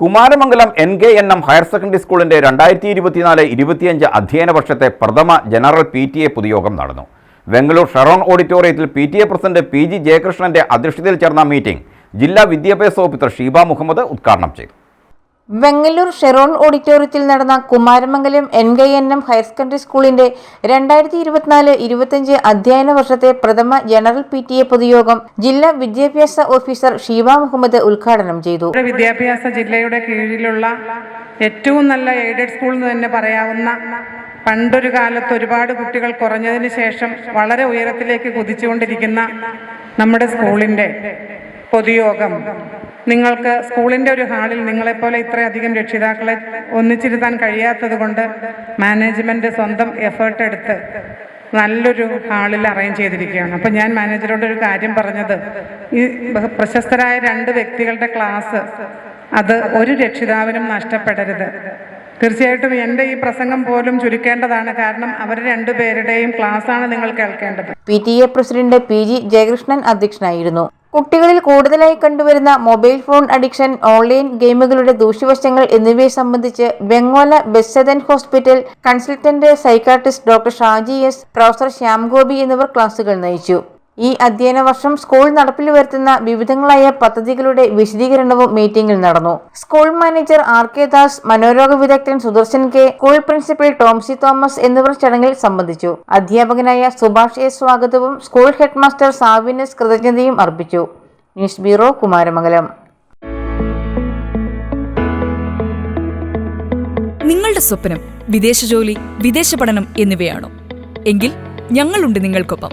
Kumaramangalam N K N M higher secondary സ്കൂളിന്റെ രണ്ടായിരത്തി ഇരുപത്തിനാല് ഇരുപത്തിയഞ്ച് അധ്യയന വർഷത്തെ പ്രഥമ ജനറൽ പി ടി എ പൊതുയോഗം നടന്നു. ബംഗളൂർ ഷെറോൺ ഓഡിറ്റോറിയത്തിൽ P T A president P G ജയകൃഷ്ണന്റെ അധ്യക്ഷതയിൽ ചേർന്ന മീറ്റിംഗ് ജില്ലാ വിദ്യാഭ്യാസ ഓഫീസർ ഷീബ മുഹമ്മദ് ഉദ്ഘാടനം ചെയ്തു. വെങ്ങല്ലൂർ ഷെറോൺ ഓഡിറ്റോറിയത്തിൽ നടന്ന Kumaramangalam N K N M higher secondary സ്കൂളിന്റെ രണ്ടായിരത്തി ഇരുപത്തിനാല് ഇരുപത്തിയഞ്ച് അധ്യയന വർഷത്തെ പ്രഥമ ജനറൽ പി ടി എ പൊതുയോഗം ജില്ലാ വിദ്യാഭ്യാസ ഓഫീസർ ഷീബ മുഹമ്മദ് ഉദ്ഘാടനം ചെയ്തു. വിദ്യാഭ്യാസ ജില്ലയുടെ കീഴിലുള്ള ഏറ്റവും നല്ല എയ്ഡഡ് സ്കൂൾ എന്ന് തന്നെ പറയാവുന്ന പണ്ടൊരു കാലത്ത് ഒരുപാട് കുട്ടികൾ കുറഞ്ഞതിന് ശേഷം വളരെ ഉയരത്തിലേക്ക് കുതിച്ചുകൊണ്ടിരിക്കുന്ന നമ്മുടെ സ്കൂളിന്റെ പൊതുയോഗം നിങ്ങൾക്ക് സ്കൂളിന്റെ ഒരു ഹാളിൽ നിങ്ങളെപ്പോലെ ഇത്രയധികം രക്ഷിതാക്കളെ ഒന്നിച്ചിരുത്താൻ കഴിയാത്തത് കൊണ്ട് മാനേജ്മെന്റ് സ്വന്തം എഫേർട്ട് എടുത്ത് നല്ലൊരു ഹാളിൽ അറേഞ്ച് ചെയ്തിരിക്കുകയാണ്. അപ്പം ഞാൻ മാനേജറോട് ഒരു കാര്യം പറഞ്ഞത്. ഈ പ്രശസ്തരായ രണ്ട് വ്യക്തികളുടെ ക്ലാസ് അത് ഒരു രക്ഷിതാവിനും നഷ്ടപ്പെടരുത്. തീർച്ചയായിട്ടും എന്റെ ഈ പ്രസംഗം പോലും ചുരുക്കേണ്ടതാണ് കാരണം അവർ രണ്ടുപേരുടെയും ക്ലാസ്സാണ് നിങ്ങൾ കേൾക്കേണ്ടത്. P T A president P G Jayakrishnan അധ്യക്ഷനായിരുന്നു. കുട്ടികളിൽ കൂടുതലായി കണ്ടുവരുന്ന മൊബൈൽ ഫോൺ അഡിക്ഷൻ ഓൺലൈൻ ഗെയിമുകളുടെ ദൂഷ്യവശങ്ങൾ എന്നിവയെ സംബന്ധിച്ച് ബംഗോല ബെസ്സദൻ hospital consultant psychiatrist doctor Shaji S professor Shyamgopi എന്നിവർ ക്ലാസുകൾ നയിച്ചു. ഈ അധ്യയന വർഷം സ്കൂൾ നടപ്പിൽ വരുത്തുന്ന വിവിധങ്ങളായ പദ്ധതികളുടെ വിശദീകരണവും മീറ്റിംഗിൽ നടന്നു. School manager R K Das മനോരോഗ വിദഗ്ധൻ Sudarshan K school principal Tomsy Thomas എന്നിവർ ചടങ്ങിൽ സംബന്ധിച്ചു. അധ്യാപകനായ സുഭാഷ് എ സ്വാഗതവും സ്കൂൾ ഹെഡ്മാസ്റ്റർ സാവിനസ് കൃതജ്ഞതയും അർപ്പിച്ചു. News bureau Kumaramangalam. നിങ്ങളുടെ സ്വപ്നം വിദേശ ജോലി വിദേശ പഠനം എന്നിവയാണോ? എങ്കിൽ ഞങ്ങളുണ്ട് നിങ്ങൾക്കൊപ്പം.